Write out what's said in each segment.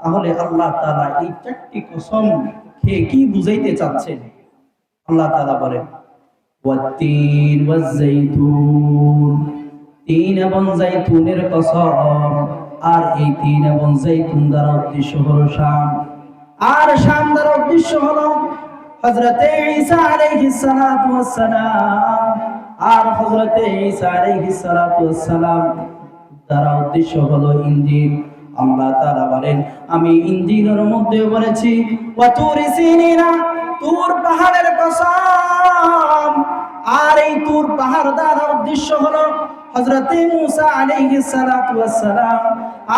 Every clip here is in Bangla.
তাহলে আল্লাহ তালা এই চারটি কসম খেয়ে কি বুঝাইতে চাচ্ছেন? আল্লাহ তাআলা বলেন তিন এবং কসম। আর এই তিন এবং দ্বারা উদ্দেশ্য হলো শাম। আর শাম দ্বারা উদ্দেশ্য হলো হযরতে ঈসা আলাইহিস সালাতু আর হযরতে ঈসা সালাতু দ্বারা উদ্দেশ্য হলো ইনজিল আল্লাহ তাআলা বলেন, আমি ইনজিলের মধ্যে বলেছি তুরি তুর পাহাড়ের কসম। আর এই তুর পাহাড় দ্বারা উদ্দেশ্য হলো হযরতে মূসা আলাইহিস সালাতু ওয়াস সালাম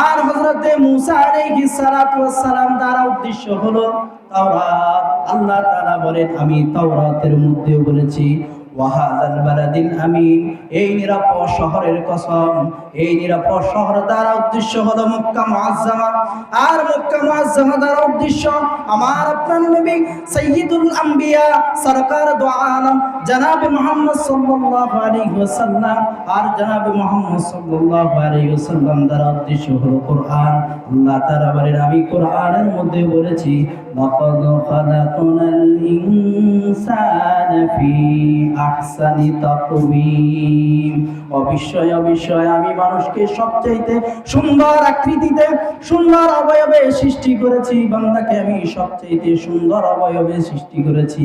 আর হযরতে মূসা আলাইহিস সালাতু ওয়াস সালাম দ্বারা উদ্দেশ্য হলো তাওরাত। আল্লাহ তাআলা বলেন, আমি তাওরাতের মধ্যে বলেছি ওয়াহাদাল বালাদিল আমিন। এই নিরাপদ শহরের কসম, এই নিরাপদ শহর দ্বারা উদ্দেশ্য হলো মক্কা মুআজ্জামা। আর মক্কা মুআজ্জামা দ্বারা উদ্দেশ্য আমার আপনার নবী সাইয়্যিদুল আম্বিয়া সরকার দু আলম জনাবে মুহাম্মদ সাল্লাল্লাহু আলাইহি ওয়াসাল্লাম, আর জনাবে মুহাম্মদ সাল্লাল্লাহু আলাইহি ওয়াসাল্লাম দ্বারা উদ্দেশ্য হলো কোরআন। আল্লাহ তাআলা বলেন, আমি কোরআনের মধ্যে বলেছি, লাকাদ খালাকনাল ইনসানা ফি আহসানি তাকওয়িম। অবশ্যই অবশ্যই, আমি মানুষকে সবচাইতে সুন্দর আকৃতিতে, সুন্দর অবয়বে সৃষ্টি করেছি, বান্দাকে আমি সবচাইতে সুন্দর অবয়বে সৃষ্টি করেছি।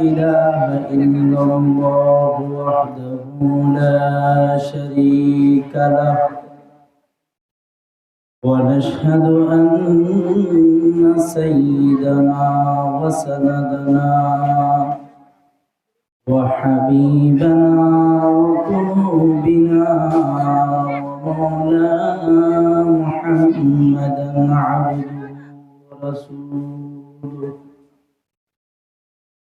إله إلا الله وحده لا شريك له. ونشهد أن سيدنا وسندنا وحبيبنا وقلوبنا ومولانا محمدا عبده ورسوله.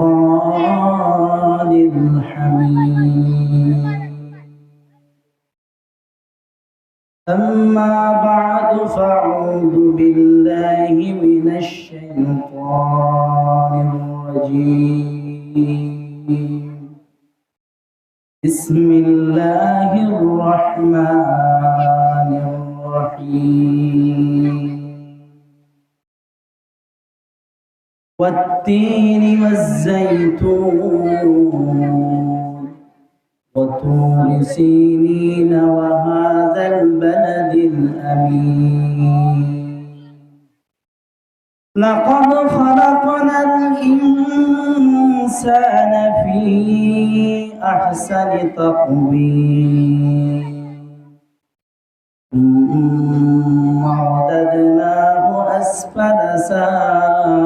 والفرقان الحميد أما بعد فأعوذ بالله من الشيطان الرجيم. بسم الله الرحمن الرحيم. والتين والزيتون وطور سينين وهذا البلد الأمين. لقد خلقنا الإنسان في أحسن تقويم. ثم أسفل سافلين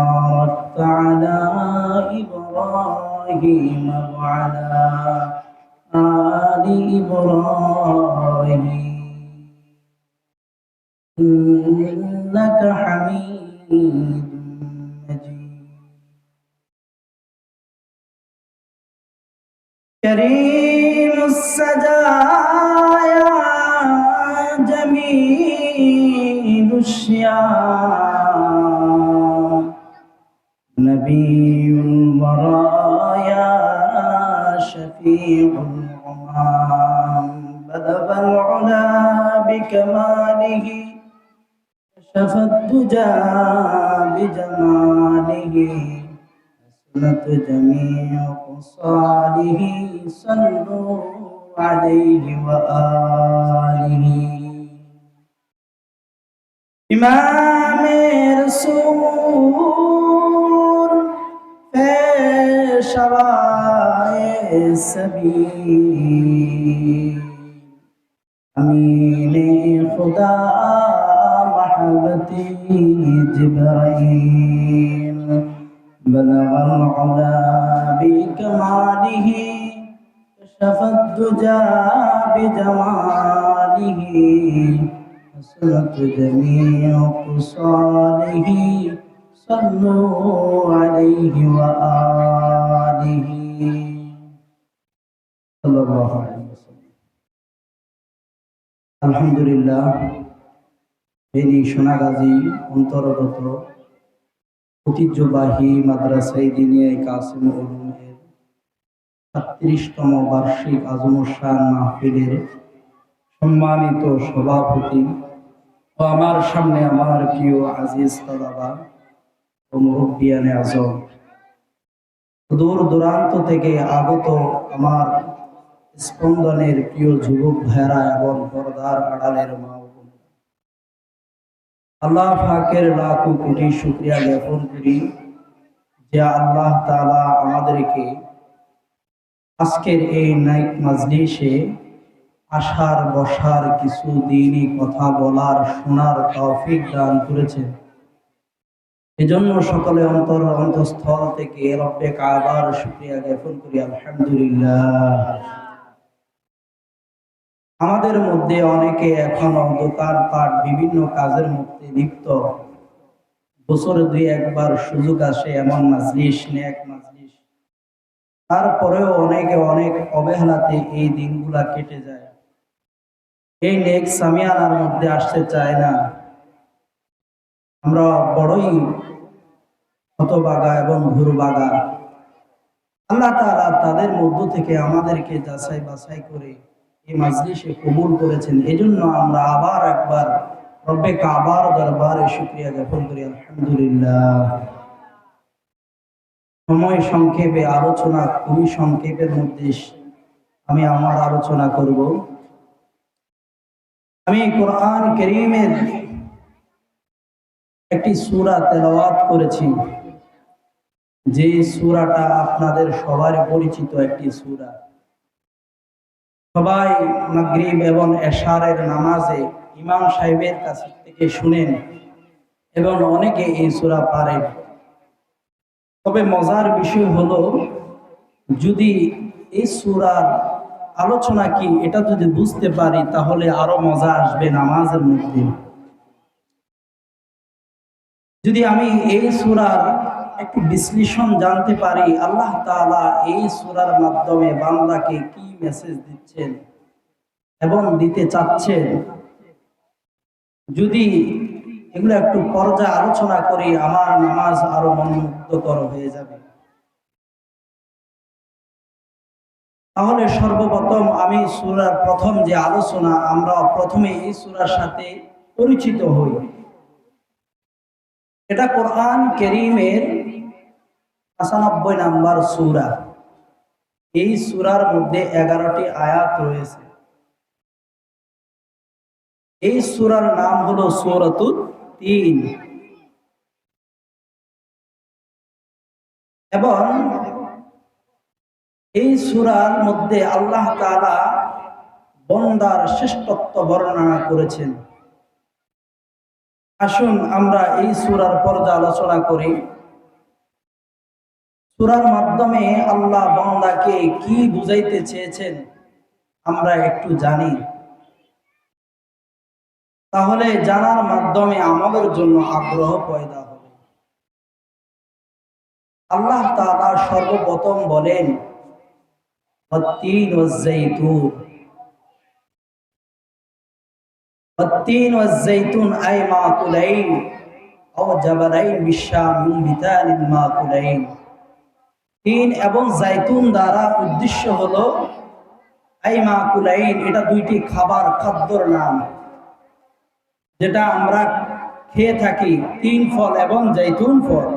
إبراهيم وعلى آل إبراهيم. إنك حميد مجيد. كريم السجايا جميل الشيام نبي البرايا شفيع الغمام بلغ العلا بكماله كشف الدجى بجماله حسنت جميع خصاله صلوا عليه وآله. إمام رسول فشراب سبيل. أمين خدا محبتي جبريل بلغ العلا بكماله كشف الدجى بجماله حسنت جميع خصاله صلوا عليه وآله. আলহামদুলিল্লাহ সোনাগাজী অন্তর্গত ঐতিহ্যবাহী মাদ্রাসাই কাসিম বার্ষিক মাহফিলের সম্মানিত সভাপতি ও আমার সামনে আমার প্রিয় আজিজ তলাবা ও মুরব্বিয়ানে আজম। দূর দূরান্ত থেকে আগত আমার স্পন্দনের প্রিয় যুবক ভাইরা এবং পর্দার আড়ালের মা আল্লাহ ফাকের লাখো কোটি শুক্রিয়া জ্ঞাপন করি যে আল্লাহ তাআলা আমাদেরকে আজকের এই নাইক মাজলিসে আসার, বসার, কিছু দিনই কথা বলার, শোনার তৌফিক দান করেছেন। এজন্য সকলে অন্তর অন্তঃস্থল থেকে রব্বে কাবার শুক্রিয়া জ্ঞাপন করি। আলহামদুলিল্লাহ। আমাদের মধ্যে অনেকে এখনও দোকানপাট বিভিন্ন কাজের মধ্যে লিপ্ত। বছরে দুই একবার সুযোগ আসে এমন মাজলিস, নেক মাজলিস। তারপরেও অনেকে অনেক অবহেলাতে এই দিনগুলা কেটে যায়। এই নেক সামিয়ানার মধ্যে আসতে চায় না। আমরা বড়ই হতবাগা এবং ঘুরবাগা আল্লাহ তাআলা তাদের মধ্য থেকে আমাদেরকে যাচাই বাছাই করে এই মাজলিসে কবুল করেছেন। এজন্য আমরা আবার একবার রব্বে কাবার দরবারে শুকরিয়া জ্ঞাপন করি, আলহামদুলিল্লাহ। সময় সংক্ষেপে আলোচনা, খুবই সংক্ষেপের মধ্যে আমি আমার আলোচনা করব। আমি কোরআন করিমের একটি সূরা তেলাওয়াত করেছি। যে সূরাটা আপনাদের সবার পরিচিত একটি সূরা। সবাই মাগরিব এবং এশারের নামাজে ইমাম সাহেবের কাছ থেকে শুনেন এবং অনেকে এই সূরা পারেন। তবে মজার বিষয় হলো, যদি এই সূরার আলোচনা কি এটা যদি বুঝতে পারি, তাহলে আরও মজা আসবে নামাজের মধ্যে। যদি আমি এই সূরার একটু বিশ্লেষণ জানতে পারি, আল্লাহ তাআলা এই সূরার মাধ্যমে বান্দাকে কি মেসেজ দিচ্ছেন এবং দিতে চাচ্ছেন। যদি এগুলো একটু পর্যায়ে আলোচনা করি, আমার নামাজ আরও মনোমুগ্ধকর হয়ে যাবে। তাহলে সর্বপ্রথম আমি সুরার প্রথম যে আলোচনা, আমরা প্রথমে এই সুরার সাথে পরিচিত হই। এটা কোরআন কেরিমের পঁচানব্বই নাম্বার সুরা। এই সুরার মধ্যে এগারোটি আয়াত রয়েছে। এই সুরার নাম হলো সৌরতুত তিন। এবং এই সুরার মধ্যে আল্লাহ তাআলা বন্দার শ্রেষ্ঠত্ব বর্ণনা করেছেন। আসুন আমরা এই সুরার পর্যালোচনা করি। সুরার মাধ্যমে আল্লাহ বন্দাকে কি বুঝাইতে চেয়েছেন আমরা একটু জানি তাহলে জানার মাধ্যমে আমাদের জন্য আগ্রহ পয়দা হবে আল্লাহ তাআলা সর্বপ্রথম বলেন والتين والزيتون والتين والزيتون أي معقولين أو جبلين بالشام ينبتان المعقولين তিন এবং জাইতুন দ্বারা উদ্দেশ্য হলো এটা দুইটি খাবার, খাদ্যর নাম। যেটা আমরা খেয়ে থাকি, তিন ফল এবং জাইতুন ফল।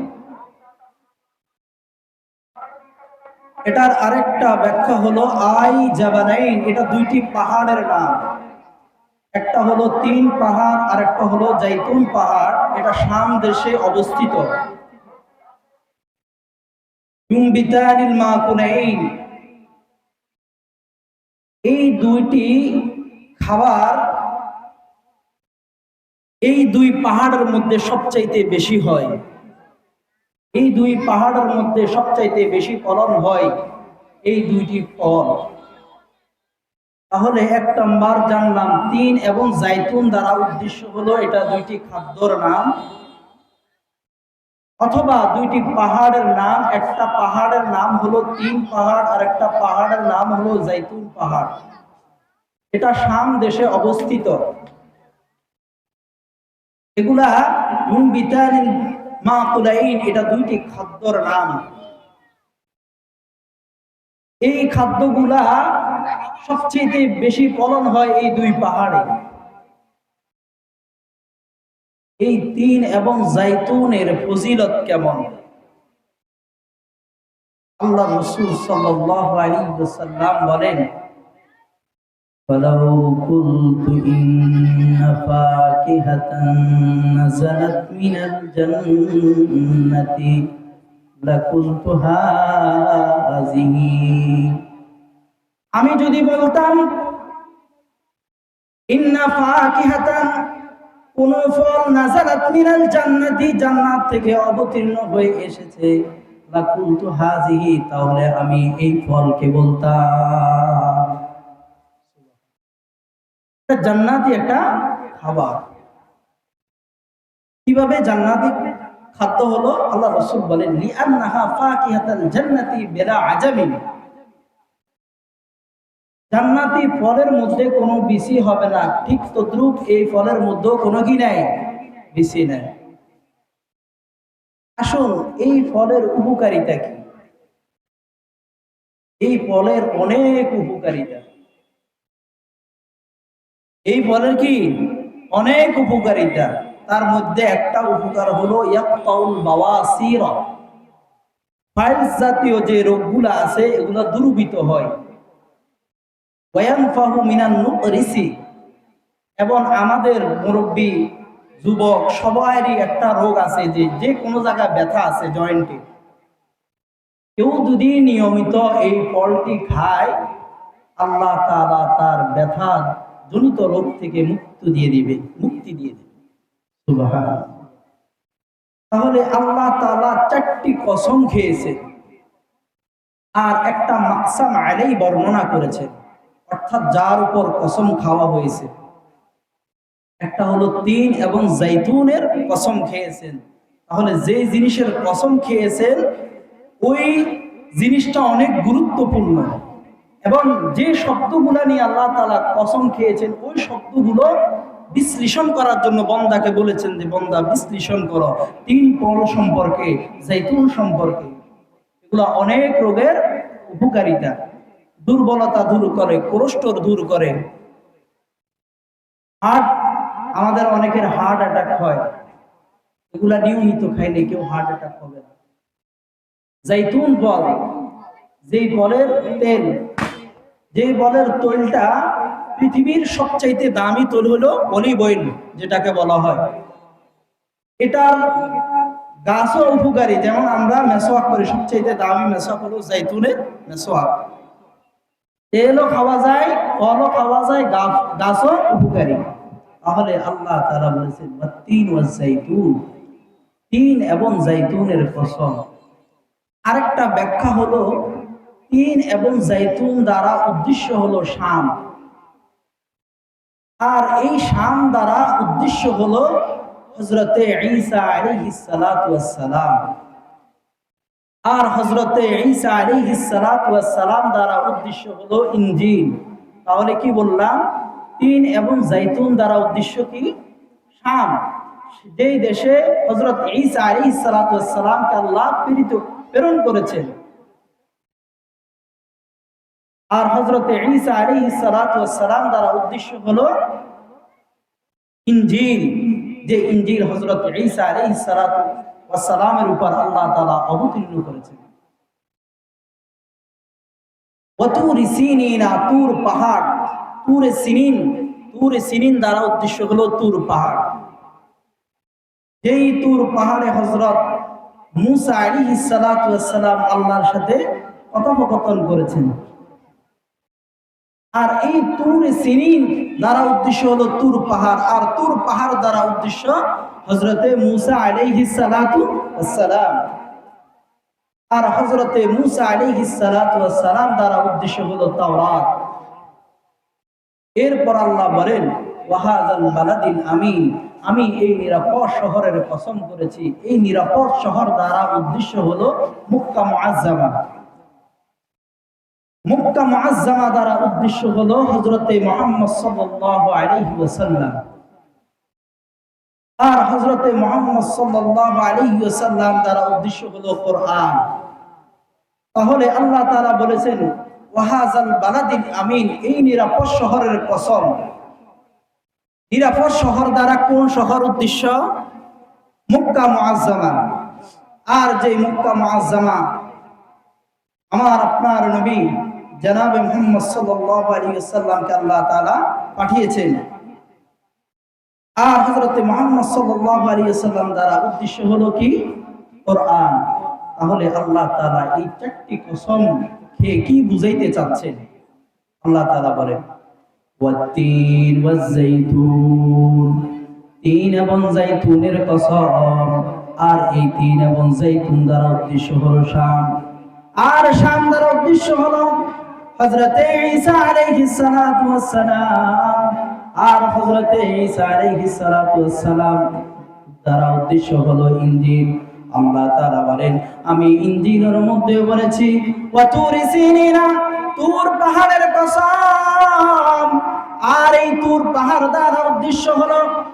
এটার আরেকটা ব্যাখ্যা হলো, আই জাবানাইন, এটা দুইটি পাহাড়ের নাম। একটা হলো তিন পাহাড় আর একটা হলো জাইতুন পাহাড়, এটা শাম দেশে অবস্থিত। এই দুইটি খাবার এই দুই পাহাড়ের মধ্যে সবচাইতে বেশি হয়। এই দুই পাহাড়ের মধ্যে সবচাইতে বেশি ফলন হয় এই দুইটি ফল। তাহলে এক নম্বর জানলাম, তিন এবং জাইতুন দ্বারা উদ্দেশ্য হলো এটা দুইটি খাদ্যর নাম। অথবা দুইটি পাহাড়ের নাম, একটা পাহাড়ের নাম হলো তিন পাহাড়, আর একটা পাহাড়ের নাম হলো জাইতুন পাহাড়। এটা শাম দেশে অবস্থিত। এগুলা মা কুলাইন, এটা দুইটি খাদ্যর নাম। এই খাদ্যগুলা সবচেয়ে বেশি ফলন হয় এই দুই পাহাড়ে। এই তিন এবং জাইতুনের ফজিলত কেমন আল্লাহ রসুল সাল্লাল্লাহু আলাইহি ওয়াসাল্লাম বলেন ولو قلت إن فاكهة نزلت من الجنة لقلت هذه আমি যদি বলতাম ইন্না ফাকিহাতান কোন ফল নাজারাত মিনাল জান্নাতি জান্নাত থেকে অবতীর্ণ হয়ে এসেছে। লাকুলতু হাজিহি তাহলে আমি এই ফলকে বলতাম। জান্নাতি একটা খাবার। কীভাবে জান্নাতি খাদ্য হলো? আল্লাহ রসুল বলেন, লিআন্নাহা ফাকিহাতাল জান্নাতি বিলা আজামিন জান্নাতি ফলের মধ্যে কোনো বিসি হবে না। ঠিক তদ্রুপ এই ফলের মধ্যেও কোনো কি নাই? বিসি নাই। আসুন, এই ফলের উপকারিতা কি? এই ফলের অনেক উপকারিতা। এই ফলের কি? অনেক উপকারিতা। তার মধ্যে একটা উপকার হলো ফাইলস জাতীয় যে রোগগুলো আছে, এগুলো দুর্বিত হয়। এবং আমাদের মুরব্বী, যুবক সবারই একটা রোগ আছে যে যে কোনো জায়গায় ব্যথা আছে জয়েন্টে। কেউ যদি নিয়মিত এই ফলটি খায়, আল্লাহ তালা তার ব্যথা জনিত রোগ থেকে মুক্তি দিয়ে দিবে, মুক্তি দিয়ে দিবে। তাহলে আল্লাহ তালা চারটি কসম খেয়েছে। আর একটা মাকসাম আলাই বর্ণনা করেছে। অর্থাৎ যার উপর কসম খাওয়া হয়েছে। একটা হলো তিন এবং জাইতুনের কসম খেয়েছেন। তাহলে যে জিনিসের কসম খেয়েছেন, ওই জিনিসটা অনেক গুরুত্বপূর্ণ। এবং যে শব্দগুলো নিয়ে আল্লাহ তালা কসম খেয়েছেন, ওই শব্দগুলো বিশ্লেষণ করার জন্য বন্দাকে বলেছেন যে, বন্দা, বিশ্লেষণ করো। তিন ফল সম্পর্কে জাইতুন সম্পর্কে। এগুলো অনেক রোগের উপকারিতা। দুর্বলতা দূর করে কোলেস্টোর দূর করে। হার্ট আমাদের অনেকের হার্ট অ্যাটাক হয়। এগুলা নিয়মিত খাইলে কেউ হার্ট অ্যাটাক হবে না। জাইতুন বল, যেই বলের তেল, যেই বলের তৈলটা পৃথিবীর সবচাইতে দামি তৈল হলো অলিভ অয়েল যেটাকে বলা হয়। এটার গাছও উপকারী, যেমন আমরা মেসোয়াক করি, সবচাইতে দামি মেসোয়াক হলো জাইতুনের মেসোয়াক। তেলও খাওয়া যায়, ফলও খাওয়া যায় গাছও উপকারী। তাহলে আল্লাহ তারা বলেছেন তিন ও তিন এবং জাইতুনের ফসল আরেকটা ব্যাখ্যা হলো, তিন এবং জাইতুন দ্বারা উদ্দেশ্য হলো শাম। আর এই শাম দ্বারা উদ্দেশ্য হলো হজরতে ঈসা ওয়াস সালাম। আর হজরতে সালাম দ্বারা উদ্দেশ্য হলো ইনজিল। তাহলে কি বললাম? তিন এবং জাইতুন দ্বারা উদ্দেশ্য কি? শাম। যেই দেশে হজরত ঈসা আলাইহিস সালাতু ওয়াস সালামকে আল্লাহ প্রেরিত, প্রেরণ করেছেন। আর হজরতে ঈসা আলাইহিস সালাতু ওয়াস সালাম দ্বারা উদ্দেশ্য হলো ইনজিল। যে ইনজিল হজরত ঈসা আলাইহিস সালাতু সালামের উপর আল্লাহ তাআলা অবতীর্ণ করেছেন। তুর পাহাড় সিনিন সিনিন দ্বারা উদ্দেশ্য হলো তুর পাহাড়। যেই তুর পাহাড়ে হজরত মুসা সালাতু আল্লাহর সাথে কথোপকথন করেছেন। আর এই তুর সিনিন দ্বারা উদ্দেশ্য হলো তুর পাহাড়। আর তুর পাহাড় দ্বারা উদ্দেশ্য হজরতে মুসা আলাইহিস সালাতু সালাম আর হজরতে মুসা আলাইহিস সালাতু সালাম দ্বারা উদ্দেশ্য হলো তাওরাত। এরপর আল্লাহ বলেন ওয়াহাদাল বালাদিল আমিন। আমি এই নিরাপদ শহরের কসম করেছি। এই নিরাপদ শহর দ্বারা উদ্দেশ্য হলো মুক্কা মুআজ্জামা। মুক্কা মুআজ্জামা দ্বারা উদ্দেশ্য হলো হযরতে মুহাম্মদ সাল্লাল্লাহু আলাইহি ওয়াসাল্লাম। আর হযরতে মুহাম্মদ সাল্লাল্লাহু আলাইহি ওয়াসাল্লাম দ্বারা উদ্দেশ্য হলো কোরআন। তাহলে আল্লাহ তাআলা বলেছেন ওয়াহাজাল বালাদিল আমিন এই নিরাপদ শহরের কসম। নিরাপদ শহর দ্বারা কোন শহর উদ্দেশ্য? মুক্কা মুআজ্জামা। আর যে মুক্কা মুআজ্জামা, আমার আপনার নবী জনাবে মুহাম্মদ সাল্লাল্লাহু আলাইহি ওয়াসাল্লামকে আল্লাহ তাআলা পাঠিয়েছেন। আর হযরতে মুহাম্মদ সাল্লাল্লাহু আলাইহি ওয়াসাল্লাম দ্বারা উদ্দেশ্য হলো কি? কোরআন। তাহলে আল্লাহ তাআলা এই চারটি কসম খেয়ে কি বুঝাইতে চাচ্ছেন? আল্লাহ তাআলা বলেন, ওয়াত্তিন ওয়াজ্জাইতুন। তিন এবং জাইতুনের কসম। আর এই তিন এবং জাইতুন দ্বারা উদ্দেশ্য হলো শাম। আর শাম দ্বারা উদ্দেশ্য হলো হযরতে ঈসা আলাইহিস সালাম আর হযরতে ঈসা সালাম দ্বারা উদ্দেশ্য হলো ইনজিল আল্লাহ তাআলা বলেন, আমি ইনজিলের মধ্যে বলেছি তুরি তুর পাহাড়ের কসম। আর এই তুর পাহাড় দ্বারা উদ্দেশ্য হলো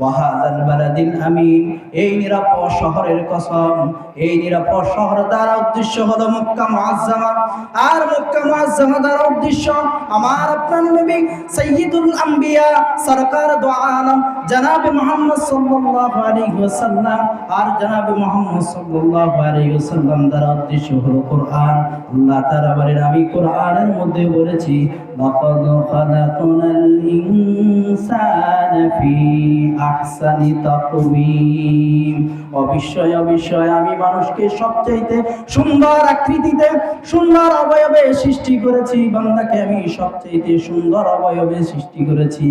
ওয়াহাদাল বালাদিল আমিন। এই নিরাপদ শহরের কসম, এই নিরাপদ শহর দ্বারা উদ্দেশ্য হলো মক্কা মুআজ্জামা। আর মক্কা মুআজ্জামা দ্বারা উদ্দেশ্য আমার আপনার নবী সাইয়্যিদুল আম্বিয়া, সরকার দু জনাবে মুহাম্মদ সাল্লাল্লাহু আলাইহি ওয়াসাল্লাম। আর জনাবে মুহাম্মদ সাল্লাল্লাহু আলাইহি ওয়াসাল্লাম দ্বারা উদ্দেশ্য হলো কোরআন। আল্লাহ তাআলা বলেন, আমি কোরআনের মধ্যে বলেছি, লাকাদ খালাকনাল ইনসানা ফি আহসানি অবশ্যই অবশ্যই আমি মানুষকে সবচাইতে সুন্দর আকৃতিতে, সুন্দর অবয়বে সৃষ্টি করেছি, বান্দাকে আমি সবচাইতে সুন্দর অবয়বে সৃষ্টি করেছি।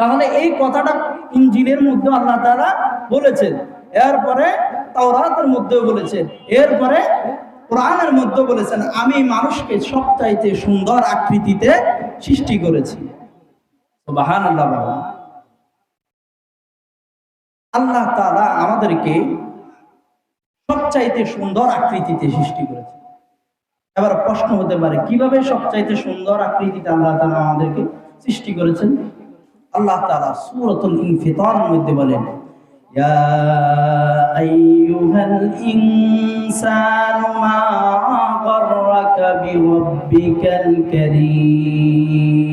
তাহলে এই কথাটা ইঞ্জিনের মধ্যে আল্লাহ তাআলা বলেছেন। এরপরে তাওরাতের মধ্যেও বলেছেন। এরপরে কোরআনের মধ্যে বলেছেন, আমি মানুষকে সবচাইতে সুন্দর আকৃতিতে সৃষ্টি করেছি। আল্লাহ তাআলা আমাদেরকে সবচাইতে সুন্দর আকৃতিতে সৃষ্টি করেছে। এবার প্রশ্ন হতে পারে, কীভাবে সবচাইতে সুন্দর আকৃতিতে আল্লাহ তাআলা আমাদেরকে সৃষ্টি করেছেন? আল্লাহ তাআলা সূরাতুল ইনফিতার মধ্যে বলেন গররাকা বিরাব্বিকাল কারীম।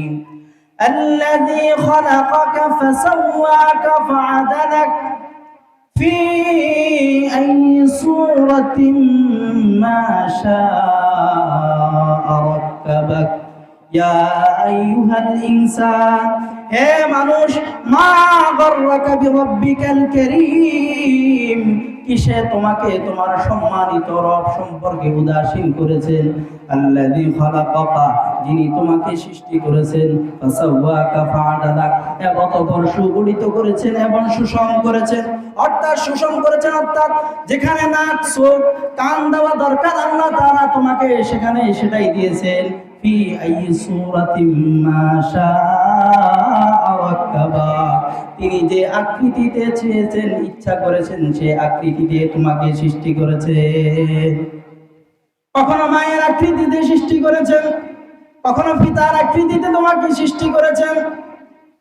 الذي خلقك فسواك فعدلك في أي صورة ما شاء ركبك يا أيها الإنسان হে মানুষ মা গর্রাকা বিরব্বিকাল কারীম কিসে তোমাকে তোমার সম্মানিত রব সম্পর্কে উদাসীন করেছেন? যিনি তোমাকে সৃষ্টি করেছেন। সুগঠিত করেছেন এবং সুষম করেছেন। অর্থাৎ সুষম করেছেন অর্থাৎ যেখানে নাক, চোখ, কান দেওয়া দরকার, আল্লাহ তাআলা তোমাকে সেখানে সেটাই দিয়েছেন। ফি তিনি যে আকৃতিতে চেয়েছেন, ইচ্ছা করেছেন, সে আকৃতিতে তোমাকে সৃষ্টি করেছেন কখনো মায়ের আকৃতিতে সৃষ্টি করেছেন, কখনো পিতার আকৃতিতে তোমাকে সৃষ্টি করেছেন,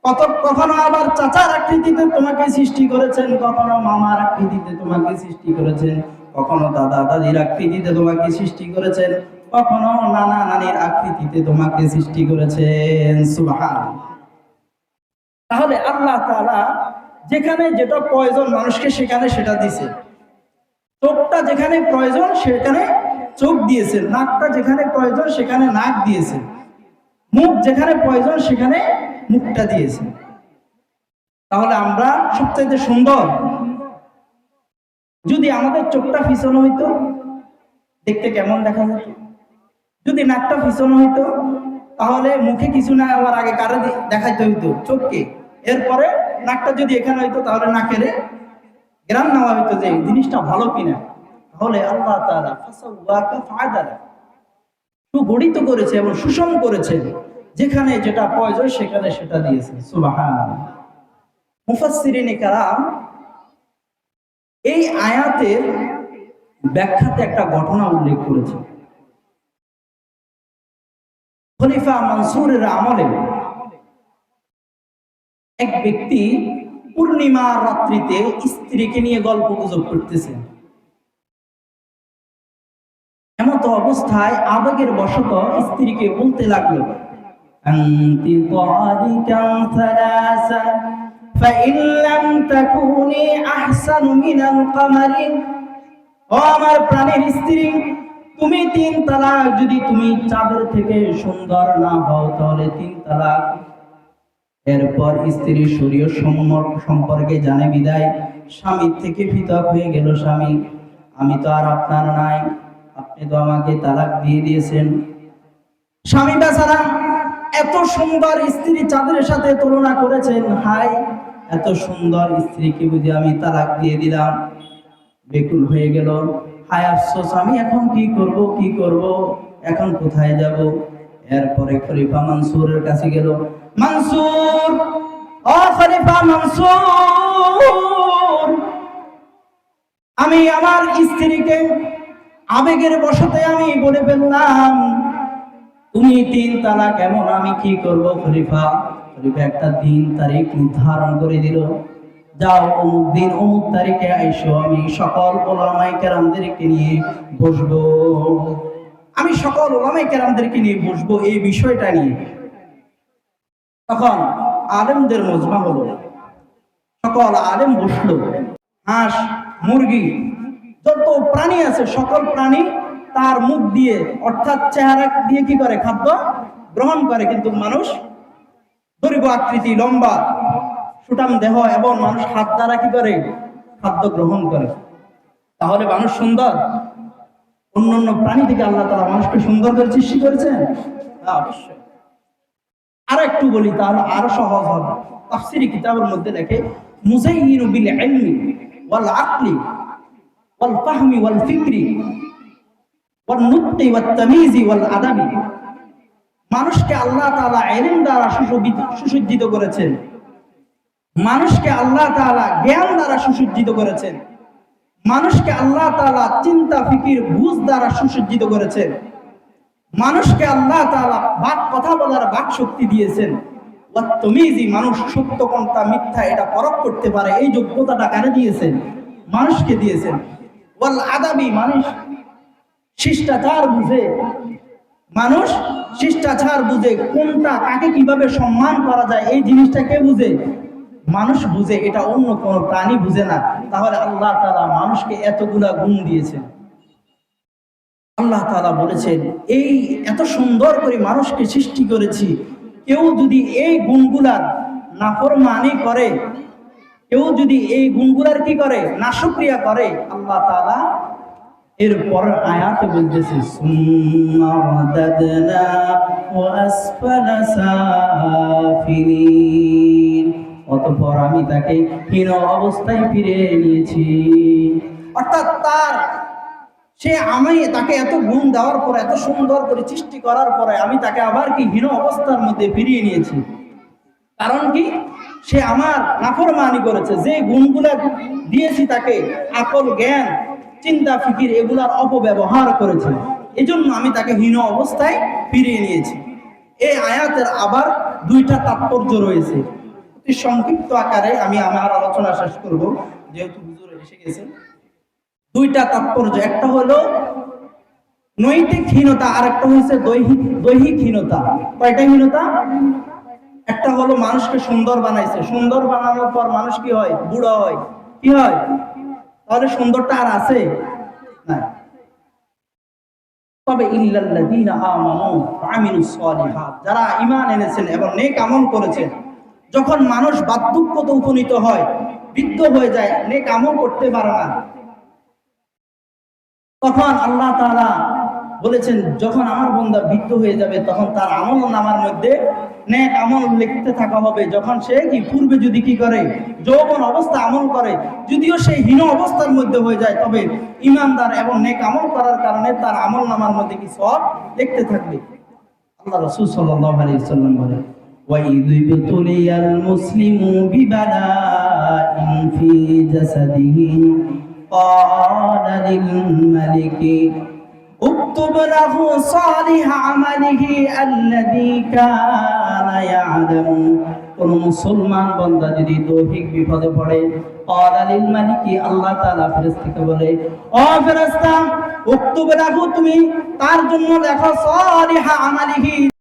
কত, কখনো আবার চাচার আকৃতিতে তোমাকে সৃষ্টি করেছেন, কখনো মামার আকৃতিতে তোমাকে সৃষ্টি করেছেন, কখনো দাদা দাদির আকৃতিতে তোমাকে সৃষ্টি করেছেন, কখনো নানা নানির আকৃতিতে তোমাকে সৃষ্টি করেছেন। সুবহান তাহলে আল্লাহ তাআলা যেখানে যেটা প্রয়োজন মানুষকে সেখানে সেটা দিছে চোখটা যেখানে প্রয়োজন সেখানে চোখ দিয়েছে। নাকটা যেখানে প্রয়োজন সেখানে নাক দিয়েছে। মুখ যেখানে প্রয়োজন সেখানে মুখটা দিয়েছে। তাহলে আমরা সবচাইতে সুন্দর। যদি আমাদের চোখটা পিছনে হইতো, দেখতে কেমন দেখা যেত? যদি নাকটা পিছনে হইতো তাহলে মুখে কিছু না হওয়ার আগে কারও দেখাইতে হইতো? চোখকে। এরপরে নাকটা যদি এখানে হইতো, তাহলে নাকেরে গ্রাম নেওয়া হইতো যে জিনিসটা ভালো কিনা। তাহলে আল্লাহ ফাসাওয়াকা সুগঠিত করেছে এবং সুষম করেছে। যেখানে যেটা প্রয়োজন, সেখানে সেটা দিয়েছে। কারাম এই আয়াতের ব্যাখ্যাতে একটা ঘটনা উল্লেখ করেছে। খলিফা মনসুরের আমলে এক ব্যক্তি পূর্ণিমা রাত্রিতে স্ত্রীকে নিয়ে গল্প গুজব করতেছেন এমত অবস্থায় আবেগের বশত স্ত্রীকে বলতে লাগলো أنت طالقا ثلاثا فإن لم تكوني أحسن من القمر ও আমার প্রাণের স্ত্রী তুমি তিন তালাক যদি তুমি চাঁদের থেকে সুন্দর না হও, তাহলে তিন তালাক। এরপর শরীর সম্মর- সম্পর্কে জানে বিদায়। স্বামীর থেকে পৃথক হয়ে গেল স্বামী। আমি তো আর আপনার নাই, আপনি তো আমাকে তালাক দিয়ে দিয়েছেন। স্বামী বেচারা এত সুন্দর স্ত্রী চাঁদের সাথে তুলনা করেছেন, হাই, এত সুন্দর স্ত্রীকে বুঝি আমি তালাক দিয়ে দিলাম। বেকুল হয়ে গেল। হায় আফসোস, আমি এখন কি করব কি করব? এখন কোথায় যাব? এরপরে খলিফা মানসুরের কাছে গেল, মানসুর, ও খলিফা মানসুর, আমি আমার স্ত্রীকে আবেগের বশতে আমি বলে ফেললাম, তুমি তিন তালা কেমন? আমি কি করব খলিফা? খলিফা একটা দিন তারিখ নির্ধারণ করে দিল যাও অমুক দিন, অমুক তারিখে আইসো, আমি সকল ওলামাই কেরামদেরকে নিয়ে বসবো। আমি সকল ওলামাই কেরামদেরকে নিয়ে বসবো এই বিষয়টা নিয়ে। তখন আলেমদের মজমা হলো, সকল আলেম বসল, হাঁস, মুরগি, যত প্রাণী আছে, সকল প্রাণী তার মুখ দিয়ে, অর্থাৎ চেহারা দিয়ে কি করে খাদ্য গ্রহণ করে? কিন্তু মানুষ দৈর্ঘ্য আকৃতি লম্বা সুটাম দেহ এবং মানুষ হাত দ্বারা কি করে? খাদ্য গ্রহণ করে। তাহলে মানুষ সুন্দর? অন্য অন্য প্রাণী থেকে আল্লাহ তারা মানুষকে সুন্দর করে সৃষ্টি করেছেন? অবশ্যই। আরও একটু বলি, তাহলে আরও সহজ হবে। তাফসিরি কিতাবের মধ্যে লেখে মুজাইয়িনু বিল ইলমি ওয়াল আকলি ওয়াল ফাহমি ওয়াল ফিকরি ওয়াল তামিজি ওয়াল আদাবি। মানুষকে আল্লাহ তাআলা ইলম দ্বারা সুসজ্জিত করেছেন। মানুষকে আল্লাহ তাআলা জ্ঞান দ্বারা সুসজ্জিত করেছেন। মানুষকে আল্লাহ তালা চিন্তা, ফিকির, বুঝ দ্বারা সুসজ্জিত করেছেন। মানুষকে আল্লাহ তালা বাক কথা বলার বাক শক্তি দিয়েছেন। ওয়াত্তমিজি, মানুষ সত্য কোনটা মিথ্যা, এটা পরখ করতে পারে, এই যোগ্যতাটা কারে দিয়েছেন? মানুষকে দিয়েছেন। ওয়াল আদাবি, মানুষ শিষ্টাচার বুঝে। মানুষ শিষ্টাচার বুঝে কোনটা, কাকে কীভাবে সম্মান করা যায়, এই জিনিসটা কে বুঝে? মানুষ বুঝে, এটা অন্য কোনো প্রাণী বুঝে না। তাহলে আল্লাহ তাআলা মানুষকে এতগুলা গুণ দিয়েছেন। আল্লাহ তাআলা বলেছেন, এই এত সুন্দর করে মানুষকে সৃষ্টি করেছি, কেউ যদি এই গুণগুলার নাফরমানি করে, কেউ যদি এই গুণগুলার কি করে, নাশক্রিয়া করে, আল্লাহ তাআলা এরপর আয়াতে বলতেছে, সুম্মা অতঃপর আমি তাকে হীন অবস্থায় ফিরে নিয়েছি। অর্থাৎ তার সে আমি তাকে এত গুণ দেওয়ার পরে, এত সুন্দর করে সৃষ্টি করার পরে আমি তাকে আবার কি হীন অবস্থার মধ্যে ফিরিয়ে নিয়েছি? কারণ কি? সে আমার নাফরমানি করেছে। যে গুণগুলা দিয়েছি তাকে, আকল জ্ঞান, চিন্তা ফিকির, এগুলার অপব্যবহার করেছে। এজন্য আমি তাকে হীন অবস্থায় ফিরিয়ে নিয়েছি। এই আয়াতের আবার দুইটা তাৎপর্য রয়েছে। অতি সংক্ষিপ্ত আকারে আমি আমার আলোচনা শেষ করব, যেহেতু হুজুর এসে গেছেন। দুইটা তাৎপর্য, একটা হলো নৈতিক হীনতা আর একটা হচ্ছে দৈহিক দৈহিক হীনতা। কয়টা হীনতা? একটা হলো মানুষকে সুন্দর বানাইছে। সুন্দর বানানোর পর মানুষ কি হয়? বুড়ো হয়। কি হয়? তাহলে সুন্দরটা আর আছে? না তবে ইল্লাল্লাযীনা আমানু ওয়া আমিলুস সালিহাত, যারা ঈমান এনেছেন এবং নেক আমল করেছেন যখন মানুষ বার্ধক্যতে উপনীত হয়, বৃদ্ধ হয়ে যায়, নেক আমল করতে পারে না। তখন আল্লাহ তাআলা বলেছেন, যখন আমার বন্দা বৃদ্ধ হয়ে যাবে, তখন তার আমল নামার মধ্যে নেক আমল লিখতে থাকা হবে। যখন সে কি পূর্বে যদি কি করে, যৌবন অবস্থা আমল করে, যদিও সে হীন অবস্থার মধ্যে হয়ে যায়, তবে ইমানদার এবং নেক আমল করার কারণে তার আমল নামার মধ্যে কি সব লিখতে থাকবে। আল্লাহ রাসূল সাল্লাল্লাহু আলাইহি সাল্লাম বলেন وَإِذِ ابْتُلِيَ الْمُسْلِمُ بِبَلَاءٍ فِي جَسَدِهِ قال للملك اكتب له صالح عمله الذي كان يعلم কোন মুসলমান বান্দা যদি দৈহিক বিপদে পড়ে قال للملك আল্লাহ তাআলা ফেরেশতাকে বলে ও ফেরেশতা উক্তুব রাখো তুমি তার জন্য লেখো সালিহা আমালিহি